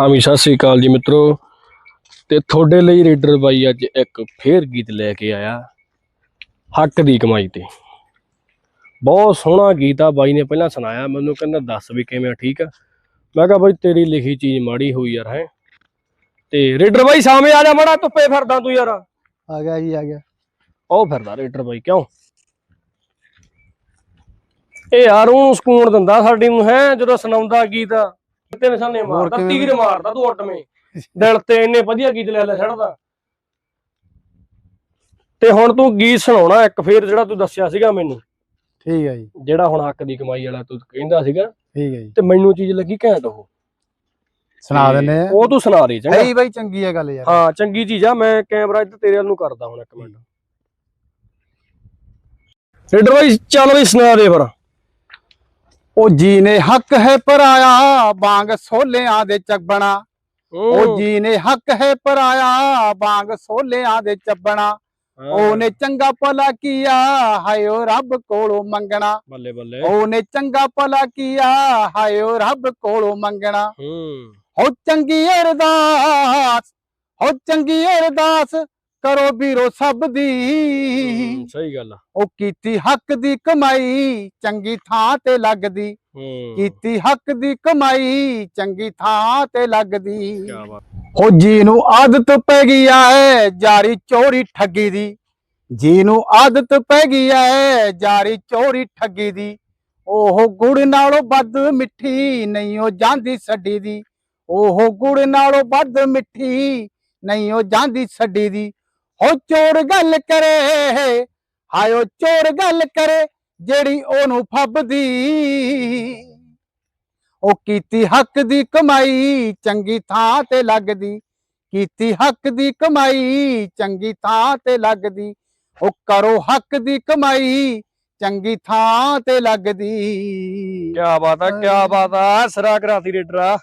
ਹਾਂ ਵੀ ਸਤਿ ਸ੍ਰੀ ਅਕਾਲ ਜੀ ਮਿੱਤਰੋ। ਤੇ ਤੁਹਾਡੇ ਲਈ ਰੇਡਰ ਬਾਈ ਅੱਜ ਇੱਕ ਫੇਰ ਗੀਤ ਲੈ ਕੇ ਆਇਆ ਹੱਕ ਦੀ ਕਮਾਈ ਤੇ। ਬਹੁਤ ਸੋਹਣਾ ਗੀਤ ਆ ਬਾਈ ਨੇ ਪਹਿਲਾਂ ਸੁਣਾਇਆ ਮੈਨੂੰ ਕਹਿੰਦਾ ਦੱਸ ਵੀ ਕਿਵੇਂ ਆ, ਠੀਕ ਆ? ਮੈਂ ਕਿਹਾ ਬਾਈ ਤੇਰੀ ਲਿਖੀ ਚੀਜ਼ ਮਾੜੀ ਹੋਈ ਯਾਰ ਹੈ। ਤੇ ਰੇਡਰ ਬਾਈ ਸਾਹਮਣੇ ਆ ਜਾ ਮੜਾ ਧੁੱਪੇ ਫਿਰਦਾ ਤੂੰ ਯਾਰ। ਆ ਗਿਆ ਜੀ ਆ ਗਿਆ। ਉਹ ਫਿਰਦਾ ਰੇਡਰ ਬਾਈ ਕਿਉਂ? ਇਹ ਯਾਰ ਉਹਨੂੰ ਸਕੂਨ ਦਿੰਦਾ ਸਾਡੀ ਨੂੰ ਹੈ ਜਦੋਂ ਸੁਣਾਉਂਦਾ ਗੀਤ। ਤੇ ਨਿਸ਼ਾਨੇ ਮਾਰਦਾ ਕਿਵੇਂ? ਤੀਰ ਮਾਰਦਾ ਤੂੰ ਉੱਡਵੇਂ ਦਿਲ ਤੇ ਇੰਨੇ ਵਧੀਆ ਗੀਤ ਲੈ ਲੈ ਛੱਡਦਾ। ਤੇ ਹੁਣ ਤੂੰ ਗੀਤ ਸੁਣਾਉਣਾ ਇੱਕ ਫੇਰ ਜਿਹੜਾ ਤੂੰ ਦੱਸਿਆ ਸੀਗਾ ਮੈਨੂੰ। ਠੀਕ ਹੈ ਜੀ। ਜਿਹੜਾ ਹੁਣ ਹੱਕ ਦੀ ਕਮਾਈ ਵਾਲਾ ਤੂੰ ਕਹਿੰਦਾ ਸੀਗਾ। ਠੀਕ ਹੈ ਜੀ। ਤੇ ਮੈਨੂੰ ਚੀਜ਼ ਲੱਗੀ ਘੈਂਟ ਉਹ। ਸੁਣਾ ਤੇ ਦਿੰਨੇ ਆ। ਉਹ ਤੂੰ ਸੁਣਾ ਦੇ ਚੰਗਾ। ਹੈ ਬਾਈ ਚੰਗੀ ਹੈ ਗੱਲ ਯਾਰ। ਹਾਂ ਚੰਗੀ ਚੀਜ਼ ਆ ਮੈਂ ਕੈਮਰਾ ਇੱਧਰ ਤੇਰੇ ਵੱਲ ਨੂੰ ਕਰਦਾ ਹੁਣ ਇੱਕ ਮਿੰਟ। ਰੇਡਰ ਬਾਈ ਚੱਲ ਬਈ ਸੁਣਾ ਦੇ ਫਿਰ। ਉਹ ਜੀ ਨੇ ਹੱਕ ਹੈ ਪਰਾਇਆ ਬਾਂਗ ਸੋਲਿਆਂ ਦੇ ਚੱਬਣਾ। ਉਹ ਜੀ ਨੇ ਹੱਕ ਹੈ ਪਰਾਇਆ ਬਾਂਗ ਸੋਲਿਆਂ ਦੇ ਚੱਬਣਾ। ਉਹਨੇ ਚੰਗਾ ਭਲਾ ਕੀਆ ਹਾਇਓ ਰੱਬ ਕੋਲੋਂ ਮੰਗਣਾ। ਬੱਲੇ ਬੱਲੇ। ਉਹਨੇ ਚੰਗਾ ਭਲਾ ਕੀਆ ਹਾਇਓ ਰੱਬ ਕੋਲੋਂ ਮੰਗਣਾ। ਹੂੰ। ਹੋ ਚੰਗੀ ਅਰਦਾਸ ਹੋ ਚੰਗੀ ਅਰਦਾਸ ਕਰੋ ਵੀਰੋ ਸਭ ਦੀ। ਸਹੀ ਗੱਲ ਆ। ਉਹ ਕੀਤੀ ਹੱਕ ਦੀ ਕਮਾਈ ਚੰਗੀ ਥਾਂ ਤੇ ਲੱਗਦੀ। ਕੀਤੀ ਹੱਕ ਦੀ ਕਮਾਈ ਚੰਗੀ ਥਾਂ ਤੇ ਲੱਗਦੀ। ਹੋ ਜੀ ਨੂੰ ਆਦਤ ਪੈ ਗਈ ਐ ਜਾਰੀ ਚੋਰੀ ਠੱਗੀ ਦੀ। ਜੀ ਨੂੰ ਆਦਤ ਪੈ ਗਈ ਐ ਜਾਰੀ ਚੋਰੀ ਠੱਗੀ ਦੀ। ਉਹ ਗੁੜ ਨਾਲੋਂ ਵੱਧ ਮਿੱਠੀ ਨਹੀਂ ਉਹ ਜਾਂਦੀ ਛੱਡੀ ਦੀ। ਉਹ ਗੁੜ ਨਾਲੋਂ ਵੱਧ ਮਿੱਠੀ ਨਹੀਂ ਉਹ ਜਾਂਦੀ ਛੱਡੀ ਦੀ। ਹੋ ਚੋਰ ਗੱਲ ਕਰੇ। ਹਾਇਓ ਚੋਰ ਗੱਲ ਕਰੇ ਜਿਹੜੀ ਉਹਨੂੰ ਫੱਬਦੀ। ਉਹ ਕੀਤੀ ਹੱਕ ਦੀ ਕਮਾਈ ਚੰਗੀ ਥਾਂ ਤੇ ਲੱਗਦੀ। ਕੀਤੀ ਹੱਕ ਦੀ ਕਮਾਈ ਚੰਗੀ ਥਾਂ ਤੇ ਲੱਗਦੀ। ਉਹ ਕਰੋ ਹੱਕ ਦੀ ਕਮਾਈ ਚੰਗੀ ਥਾਂ ਤੇ ਲੱਗਦੀ। ਕੀ ਬਾਤ ਆ ਕੀ ਬਾਤ ਆ। ਸਰਾ ਕਰਾਤੀ ਰੇਡਰ।